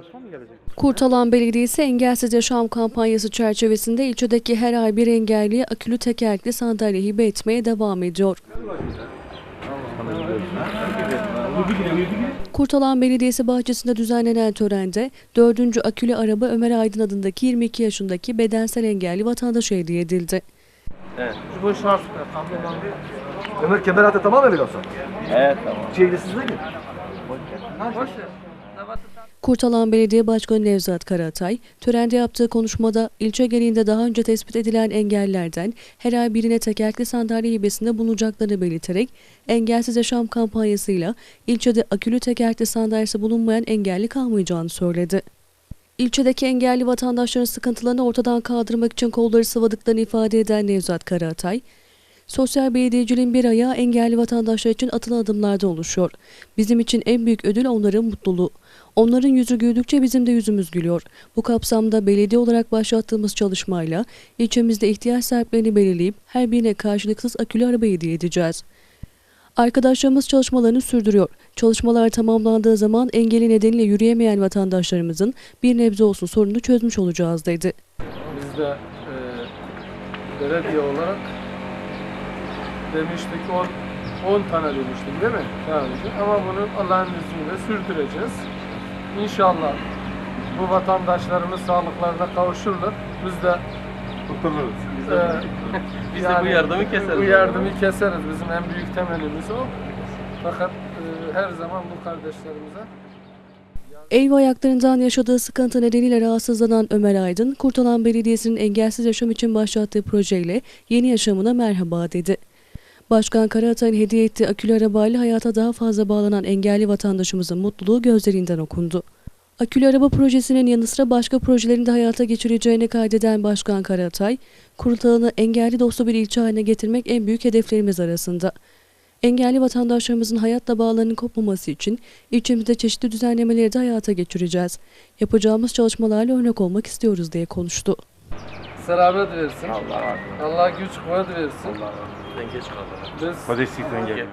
Osman mı gelecek? Kurtalan Belediyesi Engelsiz Yaşam kampanyası çerçevesinde ilçedeki her ay bir engelliye akülü tekerlekli sandalye hibe etmeye devam ediyor. Kurtalan Belediyesi bahçesinde düzenlenen törende 4. akülü araba Ömer Aydın adındaki 22 yaşındaki bedensel engelli vatandaşa hediye edildi. Bu şart. Kameraman Ömer kemerate tamam mı biliyorsun? Evet tamam. Şeyde sizde mi? Boş ver. Kurtalan Belediye Başkanı Nevzat Karatay, törende yaptığı konuşmada ilçe genelinde daha önce tespit edilen engellerden her ay birine tekerlekli sandalye hibesinde bulunacaklarını belirterek engelsiz yaşam kampanyasıyla ilçede akülü tekerlekli sandalyesi bulunmayan engelli kalmayacağını söyledi. İlçedeki engelli vatandaşların sıkıntılarını ortadan kaldırmak için kolları sıvadıklarını ifade eden Nevzat Karatay, Sosyal belediyeciliğin bir ayağı engelli vatandaşlar için atılan adımlarda oluşuyor. Bizim için en büyük ödül onların mutluluğu. Onların yüzü güldükçe bizim de yüzümüz gülüyor. Bu kapsamda belediye olarak başlattığımız çalışmayla ilçemizde ihtiyaç sahiplerini belirleyip her birine karşılıksız akülü araba hediye edeceğiz. Arkadaşlarımız çalışmalarını sürdürüyor. Çalışmalar tamamlandığı zaman engeli nedeniyle yürüyemeyen vatandaşlarımızın bir nebze olsun sorununu çözmüş olacağız dedi. Biz de e, belediye olarak demiştik 10 10 tane demiştim değil mi? Daha önce. Ama bunu Allah'ın izniyle sürdüreceğiz. İnşallah bu vatandaşlarımız sağlıklarına kavuşurlar. Biz de e, Biz de bu yardımı keseriz. Bu yardımı keseriz. Bizim en büyük temelimiz o. Fakat e, her zaman bu kardeşlerimize El ve ayaklarından yaşadığı sıkıntı nedeniyle rahatsızlanan Ömer Aydın, Kurtalan Belediyesi'nin engelsiz yaşam için başlattığı projeyle yeni yaşamına merhaba dedi. Başkan Karatay'ın hediye ettiği akülü arabayla hayata daha fazla bağlanan engelli vatandaşımızın mutluluğu gözlerinden okundu. Akülü araba projesinin yanı sıra başka projelerini de hayata geçireceğini kaydeden Başkan Karatay, Kurtalan'ı engelli dostu bir ilçe haline getirmek en büyük hedeflerimiz arasında. Engelli vatandaşlarımızın hayatla bağlarının kopmaması için ilçemizde çeşitli düzenlemeleri de hayata geçireceğiz. Yapacağımız çalışmalarla örnek olmak istiyoruz diye konuştu. Selamet versin. Allah razı olsun. Allah güç kuvvet versin. Allah razı olsun. Ben geç kaldım. Biz Kodeksikten geldim.